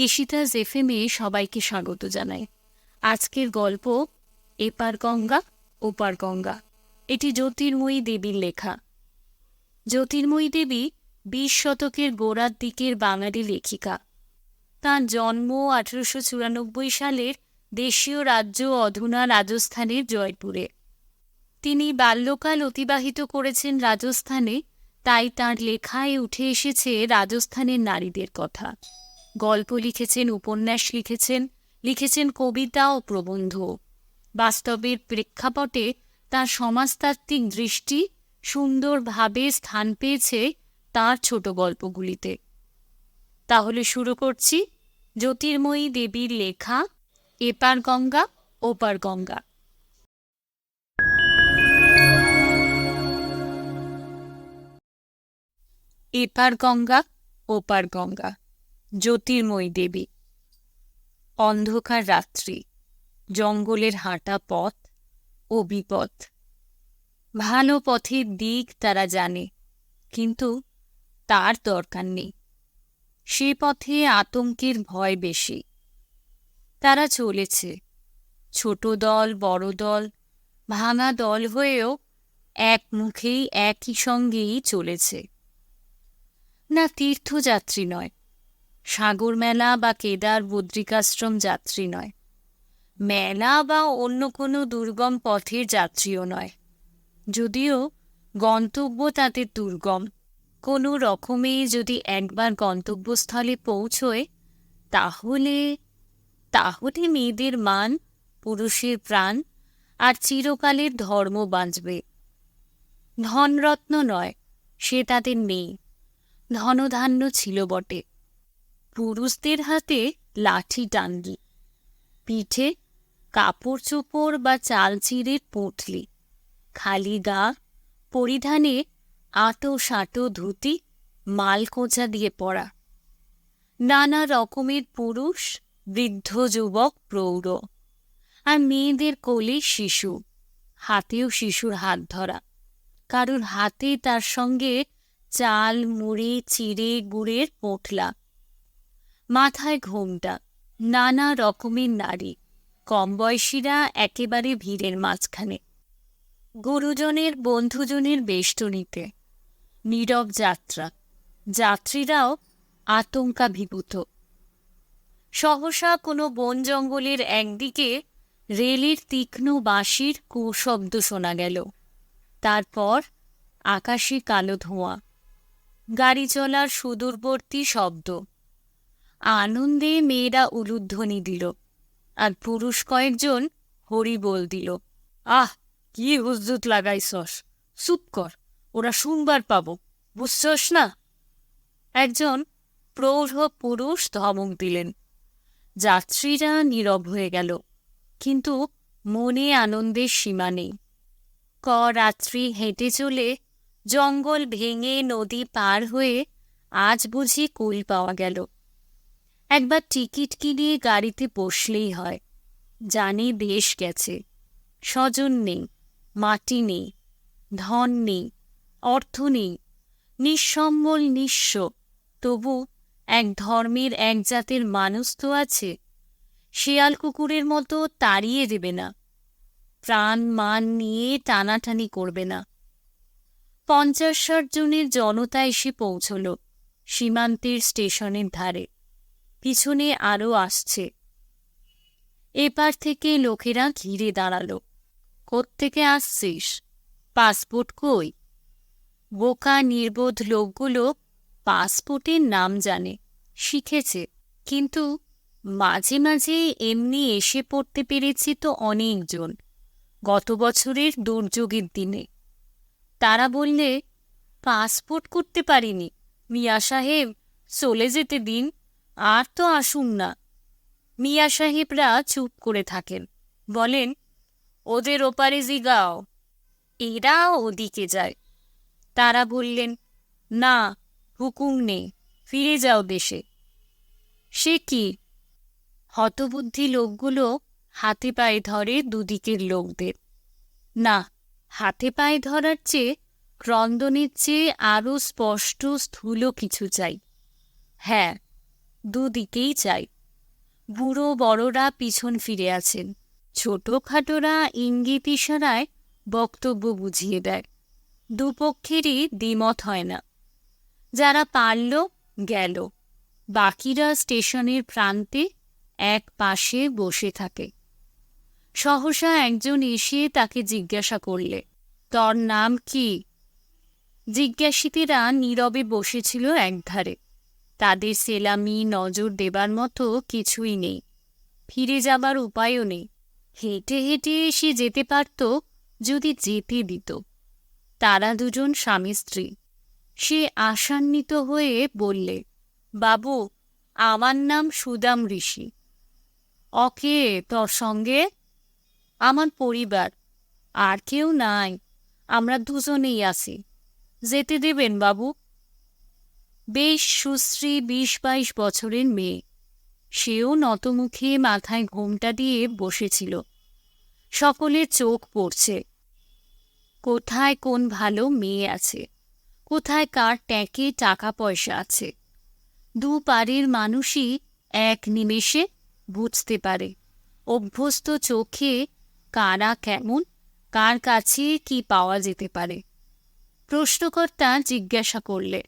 ঈশিতা জেফেমে সবাইকে স্বাগত জানাই। আজকের গল্প, এপার গঙ্গা, ওপার গঙ্গা। এটি জ্যোতির্ময়ী দেবীর লেখা। জ্যোতির্ময়ী দেবী বিশ শতকের গোড়ার দিকের বাঙালি লেখিকা। তাঁর জন্ম আঠেরোশো চুরানব্বই সালের দেশীয় রাজ্য অধুনা রাজস্থানের জয়পুরে। তিনি বাল্যকাল অতিবাহিত করেছেন রাজস্থানে, তাই তাঁর লেখায় উঠে এসেছে রাজস্থানের নারীদের কথা। গল্প লিখেছেন, উপন্যাস লিখেছেন লিখেছেন কবিতা ও প্রবন্ধ। বাস্তবের প্রেক্ষাপটে তার সমাজতাত্ত্বিক দৃষ্টি সুন্দরভাবে স্থান পেয়েছে তার ছোট গল্পগুলিতে। তাহলে শুরু করছি জ্যোতির্ময়ী দেবীর লেখা, এপার গঙ্গা, ওপার গঙ্গা। এপার গঙ্গা, ওপার গঙ্গা। জ্যোতির্ময়ী দেবী। অন্ধকার রাত্রি, জঙ্গলের হাঁটা পথ ও বিপদ। ভালো পথের দিক তারা জানে, কিন্তু তার দরকার নেই। সে পথে আতঙ্কের ভয় বেশি। তারা চলেছে। ছোট দল, বড় দল, ভাঙা দল হয়েও এক মুখেই একই সঙ্গেই চলেছে। না তীর্থযাত্রী নয় সাগর মেলা বা কেদার বদ্রিকাশ্রম যাত্রী নয়। মেলা বা অন্য কোনো দুর্গম পথের যাত্রীও নয়। যদিও গন্তব্য তাদের দুর্গম। কোনো রকমে যদি একবার গন্তব্যস্থলে পৌঁছয়, তাহলে তাহলে মেয়েদের মান, পুরুষের প্রাণ আর চিরকালের ধর্ম বাঁচবে। ধনরত্ন নয়, সে তাদের নেই ধনধান্য ছিল বটে। পুরুষদের হাতে লাঠি টাঙ্গি পিঠে কাপড় চোপড় বা চাল চিড়ের পুঁটলি। খালি গা পরিধানে আটো সাটো ধুতি মাল কোঁচা দিয়ে পড়া নানা রকমের পুরুষ, বৃদ্ধ যুবক, প্রৌঢ়। আর মেয়েদের কোলে শিশু। হাতেও শিশুর হাত ধরা। কারোর হাতে তার সঙ্গে চাল, মুড়ি, চিড়ে, গুড়ের পোটলা। মাথায় ঘোমটা। নানা রকমের নারী। কম বয়সীরা একেবারে ভিড়ের মাঝখানে। গুরুজনের, বন্ধুজনের বেষ্টনীতে। নীরব যাত্রা। যাত্রীরাও আতঙ্কাভিভূত। সহসা কোনো বন জঙ্গলের একদিকে রেলের তীক্ষ্ণ বাঁশির কুশব্দ শোনা গেল। তারপর আকাশে কালো ধোঁয়া। গাড়ি চলার সুদূরবর্তী শব্দ। আনন্দে মেয়েরা উলুধ্বনি দিল, আর পুরুষ কয়েকজন হরি বল দিল। আহ, কি হুজুত লাগাইছস, চুপ কর, ওরা শুনবার পাব, বুঝছস না? একজন প্রৌঢ় পুরুষ ধমক দিলেন। যাত্রীরা নীরব হয়ে গেল, কিন্তু মনে আনন্দের সীমা নেই। ক রাত্রি হেঁটে চলে জঙ্গল ভেঙে নদী পার হয়ে আজ বুঝি কুল পাওয়া গেল। একবার টিকিট কিনে গাড়িতে বসলেই হয়। জানে দেশ গেছে। স্বজন নেই, মাটি নেই, ধন নেই, অর্থ নেই, নিঃসম্বল নিঃস্ব। তবু এক ধর্মের এক জাতের মানুষ তো আছে। শেয়াল কুকুরের মতো তাড়িয়ে দেবে না। প্রাণ মান নিয়ে টানাটানি করবে না। পঞ্চাশ ষাট জনের জনতা এসে পৌঁছল সীমান্তের স্টেশনের ধারে। পিছনে আরও আসছে। এপার থেকে লোকেরা ঘিরে দাঁড়াল। কোত্থেকে আসছিস? পাসপোর্ট কই? বোকা নির্বোধ লোকগুলো পাসপোর্টের নাম জানে, শিখেছে। কিন্তু মাঝে মাঝে এমনি এসে পড়তে পেরেছি তো অনেকজন, গত বছরের দুর্যোগের দিনে। তারা বললে, পাসপোর্ট করতে পারিনি। মিয়া সাহেব, চলে যেতে দিন। আর তো আসুন না। মিয়া সাহেবরা চুপ করে থাকেন। বলেন, ওদের ওপারে জিগাও। এরা ওদিকে যায়। তারা বললেন, না, হুকুম নেই, ফিরে যাও দেশে। সে কি? হতবুদ্ধি লোকগুলো হাতে পায়ে ধরে দুদিকের লোকদের। না, হাতে পায়ে ধরার চেয়ে ক্রন্দনের চেয়ে আরও স্পষ্ট, স্থূল কিছু চাই। হ্যাঁ দুদিকেই চাই। বুড়ো বড়রা পিছন ফিরে আছেন। ছোটখাটোরা ইঙ্গিত ইশারায় বক্তব্য বুঝিয়ে দেয়। দুপক্ষেরই দ্বিমত হয় না। যারা পারল, গেল। বাকিরা স্টেশনের প্রান্তে এক পাশে বসে থাকে। সহসা একজন এসে তাকে জিজ্ঞাসা করলে, তোর নাম কি? জিজ্ঞাসিতেরা নীরবে বসেছিল একধারে। তাদের সেলামি, নজর দেবার মতো কিছুই নেই। ফিরে যাবার উপায়ও নেই। হেঁটে হেঁটে সে যেতে পারত, যদি যেতে দিত। তারা দুজন স্বামী স্ত্রী। সে আশান্বিত হয়ে বললে, বাবু, আমার নাম সুদাম ঋষি। অকে তোর সঙ্গে? আমার পরিবার। আর কেউ নাই। আমরা দুজনেই আছি। যেতে দেবেন, বাবু। বেশ সুশ্রী বিশ বাইশ বছরের মেয়ে। সেও নতমুখে মাথায় ঘোমটা দিয়ে বসেছিল। সকলের চোখ পড়ছে। কোথায় কোন ভালো মেয়ে আছে? কোথায় কার ট্যাঁকে টাকা পয়সা আছে? দু পারের মানুষই এক নিমেষে বুঝতে পারে, অভ্যস্ত চোখে কারা কেমন, কার কাছে কি পাওয়া যেতে পারে। প্রশ্নকর্তা জিজ্ঞাসা করলে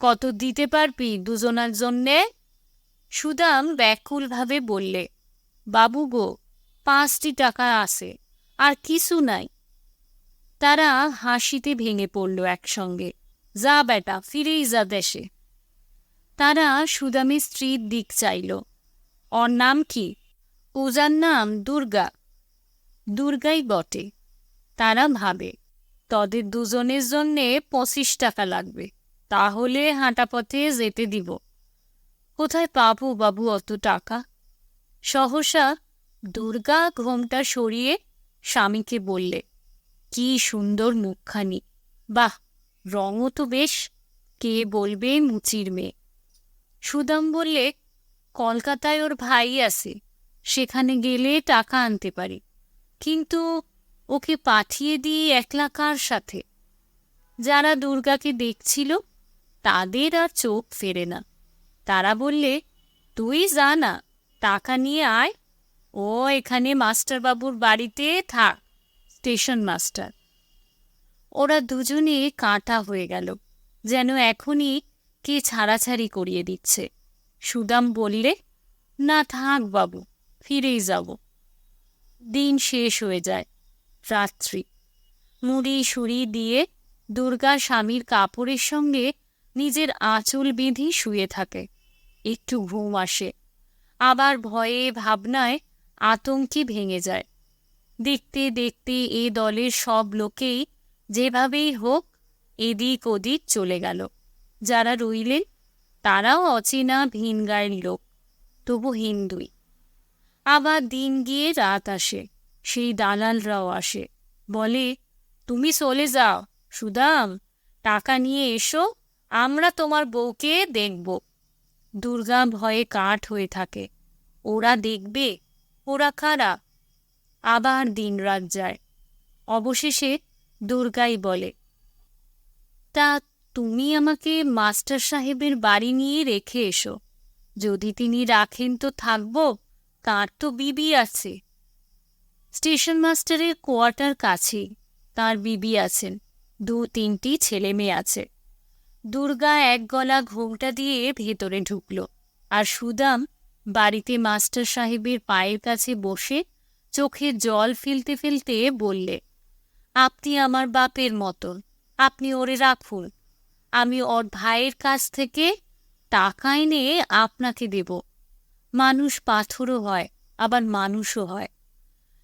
কত দিতে পারবি দুজনার জন্যে? সুদাম ব্যাকুলভাবে বললে, বাবু গো, পাঁচটি টাকা আছে, আর কিছু নাই। তারা হাসিতে ভেঙে পড়ল একসঙ্গে, যা বেটা, ফিরেই যা দেশে। তারা সুদামের স্ত্রীর দিক চাইল, ওর নাম কি? পূজার নাম দুর্গা। দুর্গাই বটে। তারা ভাবে, তদের দুজনের জন্যে পঁচিশ টাকা লাগবে। তাহলে হাঁটা পথে যেতে দিব। কোথায় পাবো বাবু অত টাকা? সহসা দুর্গা ঘোমটা সরিয়ে স্বামীকে বললে, কি সুন্দর মুখখানি। বাহ, রঙও তো বেশ। কে বলবে মুচির মেয়ে? সুদাম বললে, কলকাতায় ওর ভাই আছে, সেখানে গেলে টাকা আনতে পারি। কিন্তু ওকে পাঠিয়ে দিই একলা কার সাথে? যারা দুর্গাকে দেখছিল তাদের আর চোখ ফেরে না। তারা বললে, তুই যা না, টাকা নিয়ে আয়। ও এখানে মাস্টারবাবুর বাড়িতে থাক, স্টেশন মাস্টার। ওরা দুজনে কাঁটা হয়ে গেল, যেন এখনই কে ছাড়াছাড়ি করিয়ে দিচ্ছে। সুদাম বললে, না থাক বাবু, ফিরেই যাব। দিন শেষ হয়ে যায়, রাত্রি। মুড়ি সুড়ি দিয়ে দুর্গা স্বামীর কাপড়ের সঙ্গে নিজের আঁচল বেঁধে শুয়ে থাকে। একটু ঘুম আসে। আবার ভয়ে ভাবনায় আতঙ্কে ভেঙে যায়। দেখতে দেখতে এ দলের সব লোকেই যেভাবেই হোক এদিক ওদিক চলে গেল। যারা রইলেন, তারাও অচেনা ভিন গায়ের লোক, তবু হিন্দুই। আবার দিন গিয়ে রাত আসে, সেই দালালরাও আসে। বলে, তুমি চলে যাও, সুদাম, টাকা নিয়ে এসো আমরা তোমার বউকে দেখব। দুর্গা ভয়ে কাঠ হয়ে থাকে। ওরা দেখবে, ওরা কারা আবার দিন রাত যায়। অবশেষে দুর্গাই বলে, তা তুমি আমাকে মাস্টার সাহেবের বাড়ি নিয়ে রেখে এসো। যদি তিনি রাখেন তো থাকব, তার তো বিবি আছে। স্টেশন মাস্টারের কোয়ার্টার কাছেই তার বিবি আছেন। দু তিনটি ছেলে মেয়ে আছে। দুর্গা এক গলা ঘোমটা দিয়ে ভেতরে ঢুকল আর সুদাম বাড়িতে মাস্টার সাহেবের পায়ের কাছে বসে চোখে জল ফেলতে ফেলতে বললে, আপনি আমার বাপের মতন, আপনি ওরে রাখুন। আমি ওর ভাইয়ের কাছ থেকে টাকা এনে আপনাকে দেব। মানুষ পাথরও হয়, আবার মানুষও হয়।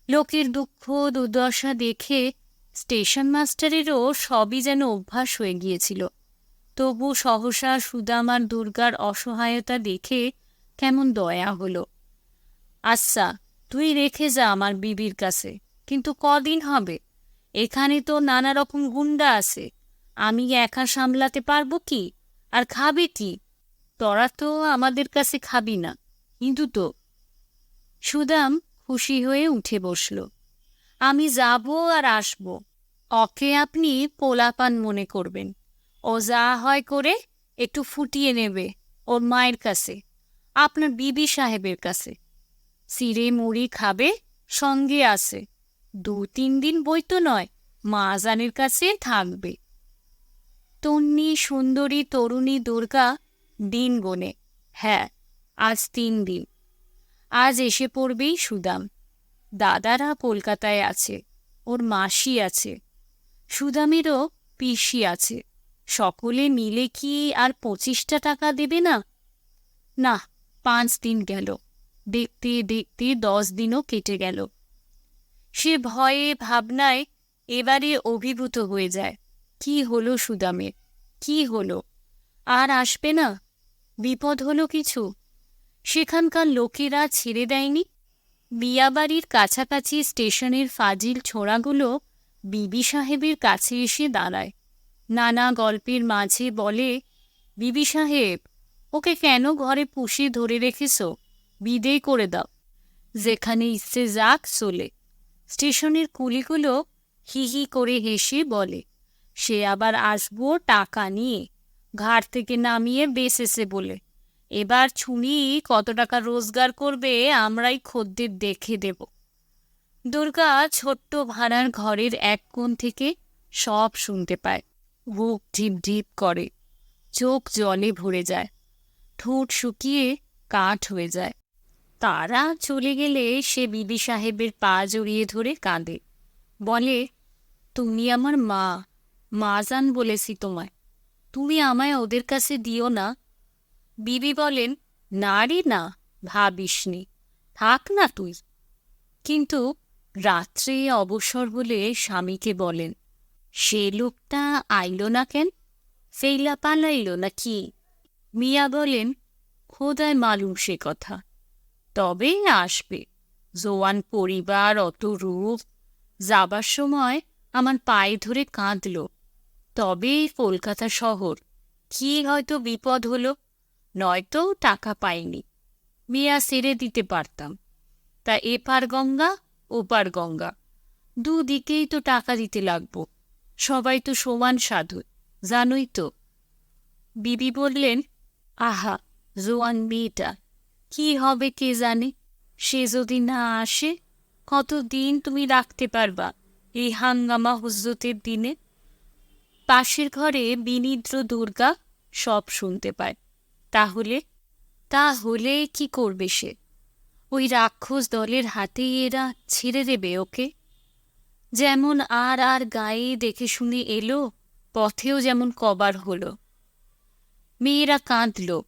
লোকের দুঃখ দুর্দশা দেখে স্টেশন মাস্টারেরও সবই যেন অভ্যাস হয়ে গিয়েছিল। তবু সহসা সুদাম আর দুর্গার অসহায়তা দেখে কেমন দয়া হলো। আচ্ছা তুই রেখে যা আমার বিবির কাছে, কিন্তু কদিন হবে? এখানে তো নানা রকম গুন্ডা আছে। আমি একা সামলাতে পারব কি? আর খাবে কি? তোরা তো আমাদের কাছে খাবি না, কিন্তু তো। সুদাম খুশি হয়ে উঠে বসল। আমি যাব আর আসব। অকে আপনি পোলাপান মনে করবেন। ও যা হয় করে একটু ফুটিয়ে নেবে ওর মায়ের কাছে, আপনার বিবি সাহেবের কাছে। সিরে মুড়ি খাবে, সঙ্গে আছে। দু তিন দিন বই তো নয়, মা মাজানের কাছে থাকবে। তন্নি, সুন্দরী, তরুণী, দুর্গা দিন গোনে। হ্যাঁ আজ তিন দিন। আজ এসে পড়বেই সুদাম। দাদারা কলকাতায় আছে, ওর মাসি আছে। সুদামেরও পিসি আছে। সকলে মিলে কি আর পঁচিশটা টাকা দেবে না? না, পাঁচ দিন গেল। দেখতে দেখতে দশ দিনও কেটে গেল। সে ভয়ে ভাবনায় এবারে অভিভূত হয়ে যায়। কি হলো সুদামের কি হলো? আর আসবে না? বিপদ হলো কিছু? সেখানকার লোকেরা ছেড়ে দেয়নি? বিয়াবাড়ির কাছাকাছি স্টেশনের ফাজিল ছোড়াগুলো বিবি সাহেবের কাছে এসে দাঁড়ায়। নানা গল্পের মাঝে বলে, বিবি সাহেব, ওকে কেন ঘরে পুষে ধরে রেখেছ? বিদেয় করে দাও। যেখানে ইচ্ছে যাক চলে। স্টেশনের কুলিগুলো হি হি করে হেসে বলে, সে আবার আসব টাকা নিয়ে। ঘাট থেকে নামিয়ে বেসেছে বলে। এবার ছুনি কত টাকা রোজগার করবে আমরাই খদ্দের দেখে দেব। দুর্গা ছোট্ট ভাড়ার ঘরের এক কোণ থেকে সব শুনতে পায়। বুক ঢিপ ঢিপ করে। চোখ জলে ভরে যায়। ঠোঁট শুকিয়ে কাঠ হয়ে যায়। তারা চলে গেলে সে বিবি সাহেবের পা জড়িয়ে ধরে কাঁদে। বলে, তুমি আমার মা। মা জান বলেছি তোমায়। তুমি আমায় ওদের কাছে দিও না। বিবি বলেন, না রে না। থাক না তুই। কিন্তু রাত্রে অবসর বলে স্বামীকে বলেন সে লোকটা আইল না কেন? ফেইলা পালাইল না কি মিয়া বলেন, খোদায় মালুম সে কথা। তবে আসবে। জোয়ান পরিবার, অত রূপ। যাবার সময় আমার পায়ে ধরে কাঁদল। তবে কলকাতা শহর, কি হয়তো বিপদ হলো? নয়তো টাকা পাইনি। মিয়া সেরে দিতে পারতাম। তা এপার গঙ্গা, ওপার গঙ্গা। দুদিকেই তো টাকা দিতে লাগবো। সবাই তো সমান সাধু, জানোই তো। বিবি বললেন, আহা, জোয়ান মেয়েটা, কি হবে কে জানে? সে যদি না আসে, কতদিন তুমি রাখতে পারবা এই হাঙ্গামা হুজ্জতের দিনে? পাশের ঘরে বিনিদ্র দুর্গা সব শুনতে পায়। তাহলে তাহলে কি করবে সে? ওই রাক্ষস দলের হাতেই এরা ছেড়ে দেবে ওকে? যেমন আর আর গায়ে দেখে শুনে এলো, পথেও যেমন কবার হলো। মেয়েরা কাঁদল,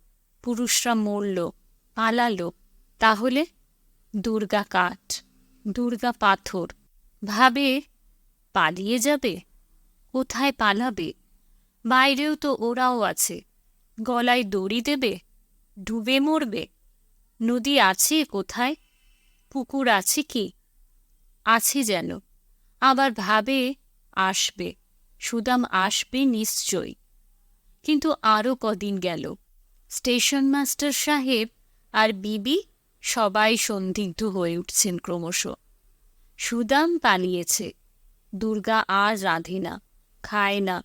পুরুষরা মরল, পালালো। তাহলে দুর্গা কাঠ, দুর্গা পাথর, ভাবে পালিয়ে যাবে? কোথায় পালাবে? বাইরেও তো ওরাও আছে। গলায় দড়ি দেবে, ডুবে মরবে। নদী আছে কোথায়? পুকুর আছে কি? আছে যেন। আবার ভাবে, আসবে। সুদাম আসবে নিশ্চয়ই। কিন্তু আরও কদিন গেল। স্টেশন মাস্টার সাহেব আর বিবি সবাই সন্দিগ্ধ হয়ে উঠছেন ক্রমশ। সুদাম পালিয়েছে। দুর্গা আর রাঁধে না, খায় না।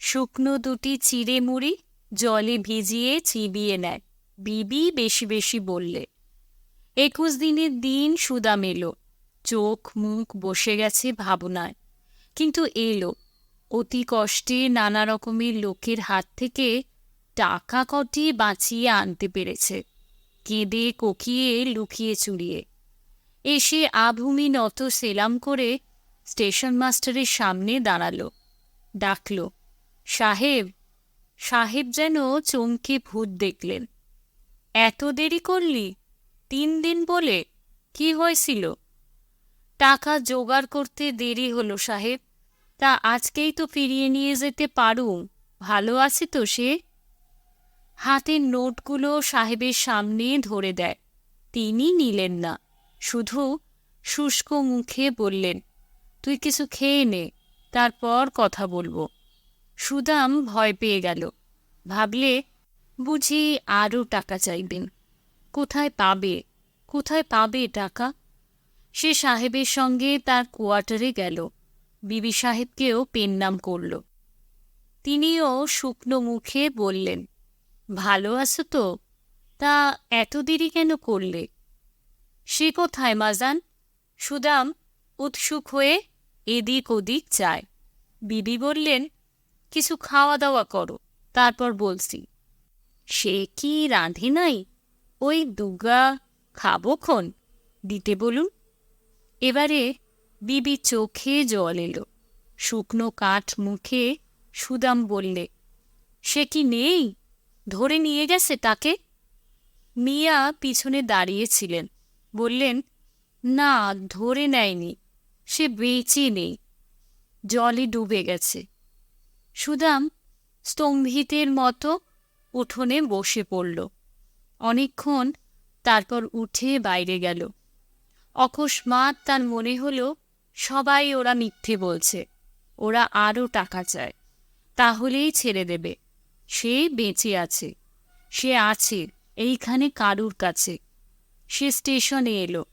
শুকনো দুটি চিড়ে মুড়ি জলে ভিজিয়ে চিবিয়ে নেয়। বিবি বেশি বেশি বললে, একুশ দিনের দিন সুদাম এলো। চোখ মুখ বসে গেছে ভাবনায়। কিন্তু এলো। অতি কষ্টে নানা রকমের লোকের হাত থেকে টাকা কটি বাঁচিয়ে আনতে পেরেছে। কেঁদে কোকিয়ে লুকিয়ে চুরিয়ে। এসে আভূমি নত সেলাম করে স্টেশন মাস্টারের সামনে দাঁড়াল। ডাকল, সাহেব সাহেব যেন চমকে ভূত দেখলেন। এত দেরি করলি? তিন দিন বলে কি হয়েছিল? টাকা জোগাড় করতে দেরি হলো সাহেব। তা আজকেই তো ফিরিয়ে নিয়ে যেতে পারুম। ভালো আছে তো সে? হাতের নোটগুলো সাহেবের সামনে ধরে দেয়। তিনি নিলেন না। শুধু শুষ্ক মুখে বললেন, তুই কিছু খেয়ে নে, তারপর কথা বলব। সুদাম ভয় পেয়ে গেল। ভাবলে, বুঝি আরও টাকা চাইবেন। কোথায় পাবে? কোথায় পাবে টাকা? সে সাহেবের সঙ্গে তার কোয়ার্টারে গেল। বিবি সাহেবকেও পেন নাম করল। তিনিও শুকনো মুখে বললেন, ভালো আছো তো? তা এত দেরি কেন করলে? সে কোথায়, মাজান? সুদাম উৎসুক হয়ে এদিক ওদিক চায় বিবি বললেন, কিছু খাওয়া দাওয়া করো। তারপর বলছি, সে কি রাঁধে নাই? ওই দুগা খাব খন? দিতে বলুন। এবারে বিবি চোখে জল এলো। শুকনো কাঠ মুখে সুদাম বললে, সে কি নেই? ধরে নিয়ে গেছে তাকে? মিয়া পিছনে দাঁড়িয়েছিলেন, বললেন, না, ধরে নেয়নি, সে বেঁচে নেই। জলে ডুবে গেছে। সুদাম স্তম্ভিতের মতো উঠোনে বসে পড়ল। অনেকক্ষণ তারপর উঠে বাইরে গেল। অকস্মাৎ তার মনে হলো, সবাই ওরা মিথ্যে বলছে। ওরা আরও টাকা চায়। তাহলেই ছেড়ে দেবে। সে বেঁচে আছে। সে আছে, এইখানে কারুর কাছে। সে স্টেশনে এলো।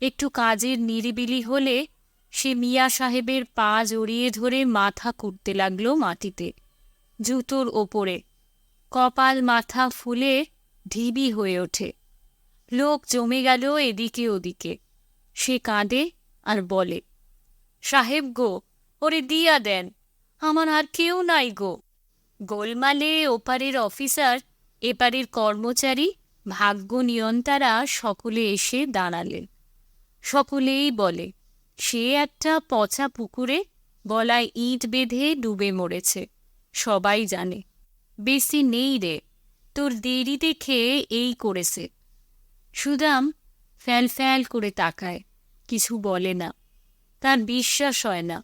একটু কাজের নিরিবিলি হলে সে মিয়া সাহেবের পা জড়িয়ে ধরে মাথা কুটতে লাগল মাটিতে, জুতোর ওপরে। কপাল মাথা ফুলে ঢিবি হয়ে ওঠে। লোক জমে গেল এদিকে ওদিকে। সে কাঁদে আর বলে, সাহেব গো, ওরে দিয়া দেন, আমার আর কেউ নাই গো। গোলমালে ওপারের অফিসার, এপারের কর্মচারী, ভাগ্য নিয়ন্তারা সকলে এসে দাঁড়ালেন। সকলেই বলে, সে একটা পচা পুকুরে গলায় ইট বেঁধে ডুবে মরেছে, সবাই জানে। বেশি নেই রে, তোর দেরি দেখে এই করেছে। সুদাম ফ্যাল ফ্যাল করে তাকায়, কিছু বলে না। তার বিশ্বাস হয় না।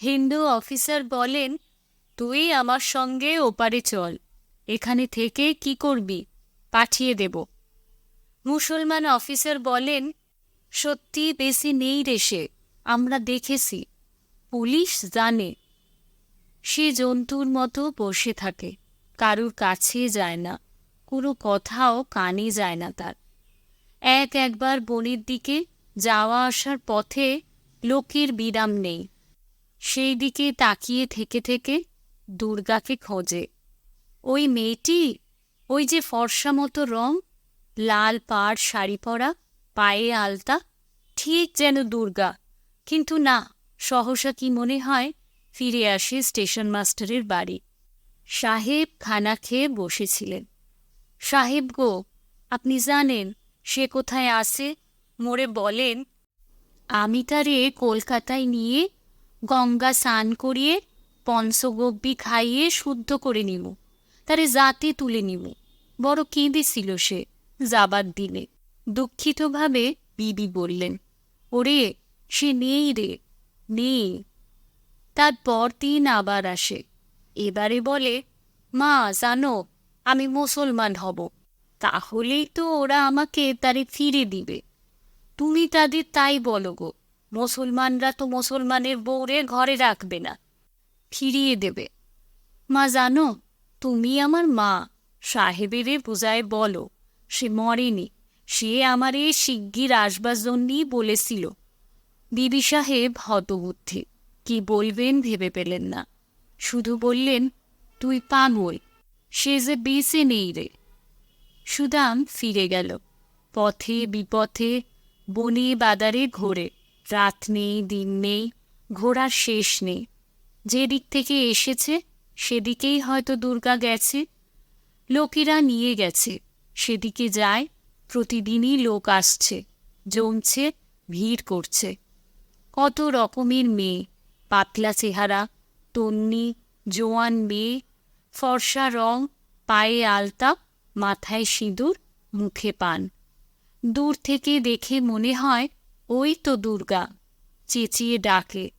হিন্দু অফিসার বলেন, তুই আমার সঙ্গে ওপারে চল, এখানে থেকে কি করবি? পাঠিয়ে দেব। মুসলমান অফিসার বলেন, সত্যি বেশি নেই রে সে, আমরা দেখেছি, পুলিশ জানে। সে জন্তুর মতো বসে থাকে, কারুর কাছে যায় না, কোনো কথাও কানে যায় না তার। এক একবার বনের দিকে যাওয়া আসার পথে লোকের বিরাম নেই। সেই দিকে তাকিয়ে থেকে থেকে দুর্গাকে খোঁজে। ওই মেয়েটি ওই যে ফর্সা মতো রং, লাল পাড় শাড়ি পরা, পায়ে আলতা, ঠিক যেন দুর্গা। কিন্তু না, সহসা কি মনে হয় ফিরে আসে স্টেশন মাস্টারের বাড়ি। সাহেব খানা খেয়ে বসেছিলেন। সাহেব গো, আপনি জানেন সে কোথায় আসে মোড়ে বলেন। আমি তারে কলকাতায় নিয়ে গঙ্গা স্নান করিয়ে পঞ্চগব্যি খাইয়ে শুদ্ধ করে নিব। তারে জাতে তুলে নিব। বড় কেঁদেছিল সে যাবার দিনে। দুঃখিতভাবে বিবি বললেন, ওরে, সে নেই রে, নেই। তারপর দিন আবার আসে। এবারে বলে, মা, জানো, আমি মুসলমান হব। তাহলেই তো ওরা আমাকে তারে ফিরে দিবে। তুমি তাদের তাই বলো গো, মুসলমানরা তো মুসলমানের বউরে ঘরে রাখবে না, ফিরিয়ে দেবে। মা, জানো, তুমি আমার মা, সাহেবেরে বোঝায় বলো, সে মরেনি, সে আমারে শিগগির আসবার জন্যই বলেছিল। বিবি সাহেব হতবুদ্ধি, কি বলবেন ভেবে পেলেন না। শুধু বললেন, তুই পাগল, সে যে বেঁচে নেই রে। সুদাম ফিরে গেল। পথে বিপথে বনে বাদারে ঘোরে। রাত নেই, দিন নেই, ঘোরার শেষ নেই। যে দিক থেকে এসেছে, সেদিকেই হয়তো দুর্গা গেছে। লোকেরা নিয়ে গেছে। সেদিকে যায়, প্রতিদিনই লোক আসছে, জমছে, ভিড় করছে। কত রকমের মেয়ে, পাতলা চেহারা, তন্নি, জোয়ান মেয়ে, ফর্সা রং, পায়ে আলতা মাথায় সিঁদুর, মুখে পান। দূর থেকে দেখে মনে হয়, ওই তো দুর্গা। চেঁচিয়ে ডাকে,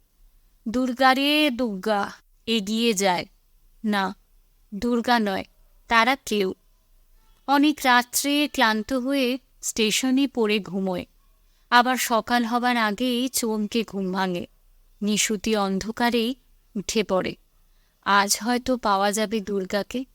দুর্গা রে, দুর্গা, এগিয়ে যায়। না, দুর্গা নয়, তারা কেউ। অনেক রাত্রে ক্লান্ত হয়ে স্টেশনে পড়ে ঘুমোয়। আবার সকাল হবার আগেই চমকে ঘুম ভাঙে। নিশুতি অন্ধকারেই উঠে পড়ে। আজ হয়তো পাওয়া যাবে দুর্গাকে।